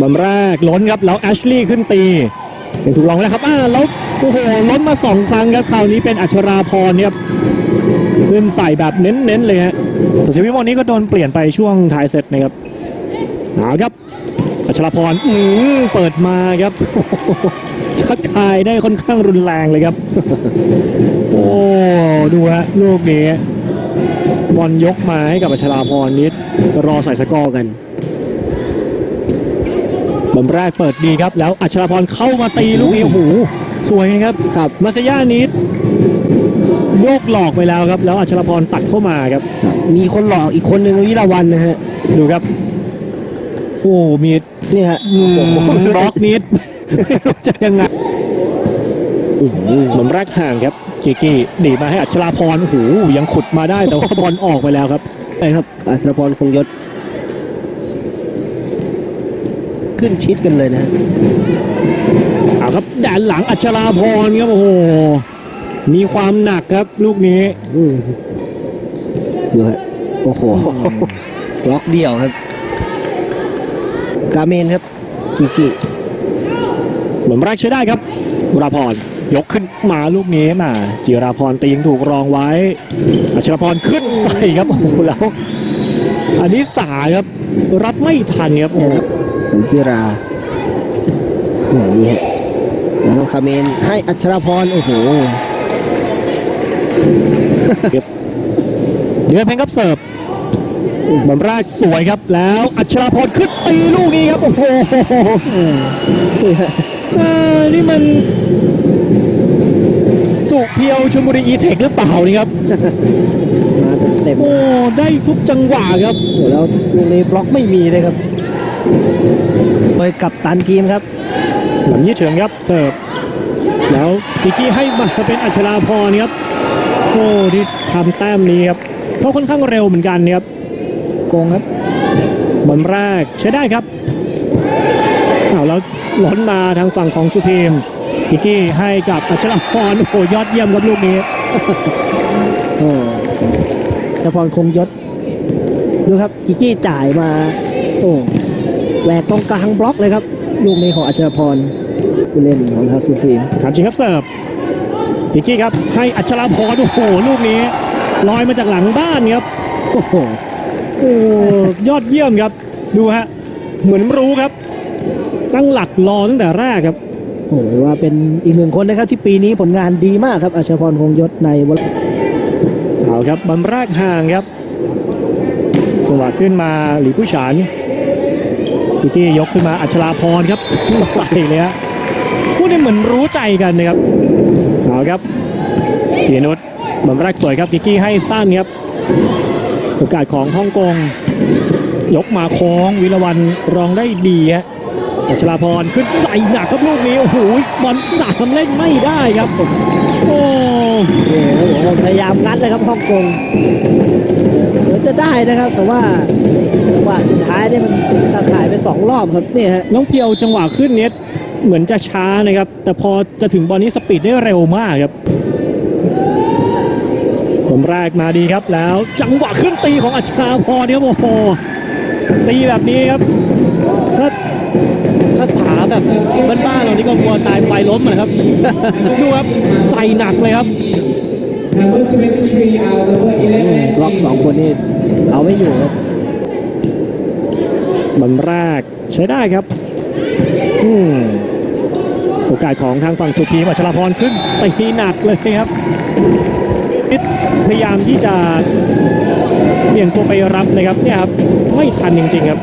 บอลแรกล้นครับแล้วแอชลีย์ขึ้นตีถูกลองแล้วครับอ่าแล้วโอ้โหล้นมาสองครั้งครับคราวนี้เป็นอัชราพรครับขึ้นใส่แบบเน้นๆเลยฮะแต่ชีวิตวันนี้ก็โดนเปลี่ยนไปช่วงท้ายเซตนะครับเอาครับอัชราพรอืมเปิดมาครับชักทายได้ค่อนข้างรุนแรงเลยครับ โอ้ดูฮะลูกนี้บอลยกมาให้กับอัชราพรนิดรอใส่สกอร์กัน บอลแรกเปิดดีครับ แล้วอัชราพรเข้ามาตีลูกนี้โอ้โหสวยนะครับครับมาเซย่านิดโยกหลอกไปแล้วครับ แล้วอัชราพรตัดเข้ามาครับครับมีคนหลอกอีกคนหนึ่งวิลาวันนะฮะดูครับ โอ้มีนี่ฮะบล็อกนิดไม่รู้จะยังไงเหมือนแรกห่างครับกีกี้ดีดมาให้อัชราพรโอ้โหยังขุดมาได้แต่ว่าบอลออกไปแล้วครับใช่ครับอัครพรคงยศ ขึ้นชิดกันเลยนะฮะเอาครับแดนหลังอัชราพรครับโอ้โหมีความหนักครับลูกนี้อืมดูฮะโอ้โหล็อกเดี่ยวครับ กาเมนครับ กิกิเหมือนแรกใช้ได้ครับวราพรยกขึ้นมาลูกนี้มาจิราพรตียังถูกรองไว้อัชราพรขึ้นใส่ครับโอ้โหแล้ว อันนี้สาครับ รับไม่ทันครับโอ้เนี่ยโหครับผมจิราเนี่ยนี่ฮะแล้วก็คาเมนให้อัชรพร โอ้โหเดือนเพนครับเสิร์ฟบอลแรกสวยครับ แล้วอัชราพรขึ้นตีลูกนี้ครับ โอ้โหนี่มัน สุเพียวชลบุรีอีเทคหรือเปล่านี่ครับ มาเต็มโอ้ ได้ทุกจังหวะครับโอ้แล้วลูกนี้บล็อกไม่มีเลยครับ โดยกับตันทีมครับหลังยี่เฉิงครับเสิร์ฟแล้วกิกกี้ให้มาเป็นอัชราพรครับโอ้ที่ทำแต้มนี้ครับเขาค่อนข้างเร็วเหมือนกันครับโกงครับบอลแรกใช้ได้ครับอ้าวแล้วล้นมาทางฝั่งของสุพีมกิกกี้ให้กับอัชราพรโอ้โหยอดเยี่ยมครับลูกนี้โอ้อัชรพรคงยศดูครับกิกี้จ่ายมาโอ้ แหวกตรงกลางบล็อกเลยครับลูกนี้ของอัชรพรผู้เล่นของทางสุพรีมถามจริงครับเสิร์ฟกิกกี้ครับให้อัชราพรโอ้โหลูกนี้ลอยมาจากหลังบ้านครับโอ้โหโอ้ยอดเยี่ยมครับ ดูฮะเหมือนรู้ครับ ตั้งหลักรอตั้งแต่แรกครับโอ้โหว่าเป็นอีกหนึ่งคนนะครับที่ปีนี้ผลงานดีมากครับอัชรพรคงยศในวอลเอาครับบัมแรกห่างครับจังหวะขึ้นมาหลีผู้ฉาน พิกี้ยกขึ้นมาอัชราพรครับใส่เลยฮะพวกนี้เหมือนรู้ใจกันนะครับเอาครับเปียนุชบัมแรกสวยครับกิกกี้ให้สั้นครับโอกาสของฮ่องกง ยกมาโค้งวิรวันรองได้ดีฮะอัชราพรขึ้นใส่หนักครับลูกนี้โอ้โหบอลสามเล่นไม่ได้ครับ โอ้โอ้โห พยายามงัดเลยครับฮ่องกงเดี๋ยวจะได้นะครับ แต่ว่าจังหวะสุดท้ายเนี่ยมันตาข่ายไปสองรอบครับนี่ฮะน้องเพียวจังหวะขึ้นเนี้ยเหมือนจะช้านะครับ แต่พอจะถึงบอลนี้สปีดได้เร็วมากครับผมแรกมาดีครับแล้ว จังหวะขึ้นตีของอัชราพรครับโอ้โหตีแบบนี้ครับ ถ้าภาษาแบบบ้านๆเรานี่ก็กลัวตายไฟ ล้มนะครับ ดูครับ ใส่หนักเลยครับ Number 23 out, number 11. บล็อกสองคนนี่เอาไม่อยู่ครับบอลแรกใช้ได้ครับอืมโอกาสของทางฝั่งสุพีมอัชราพรขึ้นตีหนักเลยครับนิดพยายามที่จะเบี่ยงตัวไปรับนะครับเนี่ยครับไม่ทันจริงๆครับ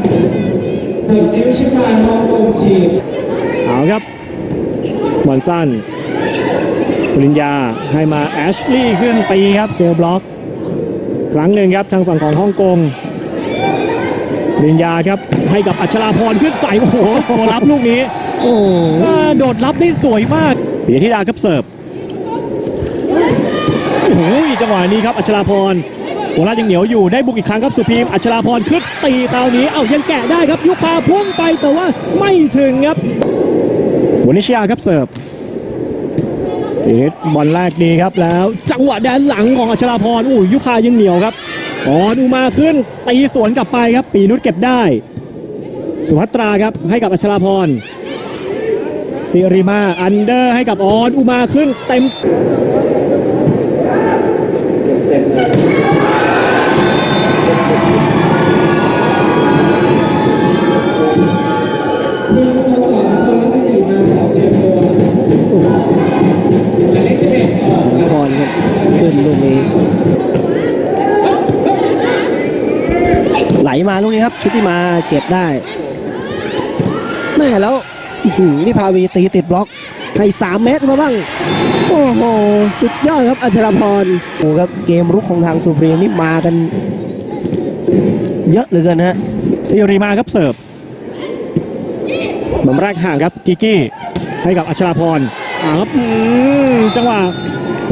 Substitution by Hong Kong team. เอาครับ บอลสั้นปริญญาให้มาแอชลีย์ขึ้นตีครับเจอบล็อก ครั้งหนึ่งครับทางฝั่งของฮ่องกงปริญญาครับให้กับอัชราพรขึ้นใส่โอ้โหตัวรับลูกนี้ โอ้อ่าโดดรับได้สวยมากปิยธิดาครับเสิร์ฟโอ้โหจังหวะนี้ครับอัชราพรโคราชยังเหนียวอยู่ได้บุกอีกครั้งครับสุพีมอัชราพรขึ้นตีคราวนี้เอ้ายังแกะได้ครับยุพาพุ่งไปแต่ว่าไม่ถึงครับ วนิชยาครับเสิร์ฟปีนิดบอลแรกดีครับแล้ว จังหวะแดนหลังของอัชราพรอู้ยุพายังเหนียวครับออนอุมาขึ้นตีสวนกลับไปครับ ปีนุชเก็บได้ สุภัตราครับให้กับอัชราพรสิริมาอันเดอร์ให้กับออนอุมาขึ้นเต็ม มาลูกนี้ครับ ชุติมาเก็บได้แม่แล้วอื้อหือนิพาวีตีติดบล็อกให้สามเมตรมาบ้าง โอ้โห สุดยอดครับอัชรพรโอ้ครับเกมรุกของทางสุพรีมนี่มากัน เยอะเหลือเกินนะฮะซีรีมาครับเสิร์ฟบอมแรกห่างครับกิกกี้ให้กับอัชราพรอ่าครับอืมจังหวะ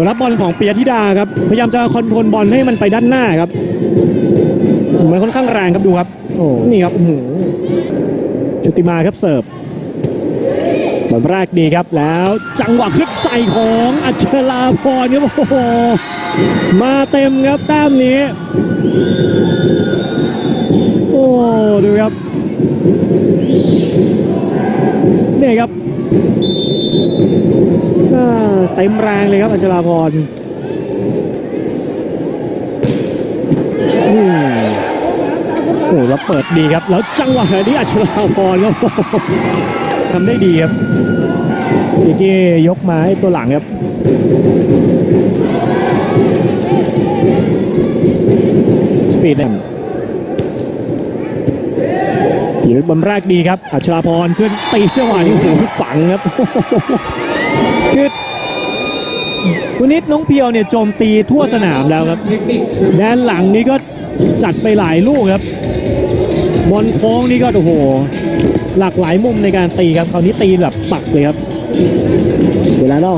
รับบอลของเปียธิดาครับ พยายามจะคอนโทรลบอลให้มันไปด้านหน้าครับ มันค่อนข้างแรงครับดูครับโอ้นี่ครับอื้อหือชุติมาครับเสิร์ฟบอลแรกดีครับแล้วจังหวะขึ้นใส่ของอัชราพรครับโอ้โหมาเต็มครับแต้มนี้ โอ้ดูครับนี่ครับอ่าเต็มแรงเลยครับอัชราพรอืมโอ้ แล้วเปิดดีครับ แล้วจังหวะนี้อัชราพรก็ทำได้ดีครับพี่กี้ยกมาให้ตัวหลังครับสปีดแลมยืดบอลแรกดีครับ อัชราพรขึ้นตีเชื่อว่านี่โอ้โหฝังครับคือวันนี้น้องเพียวเนี่ยโจมตีทั่วสนามแล้วครับเทคนิคแดนหลังนี้ก็ จัดไปหลายลูกครับ บอลโค้งนี่ก็โอ้โห หลากหลายมุมในการตีครับ คราวนี้ตีแบบปักเลยครับ เวลานอก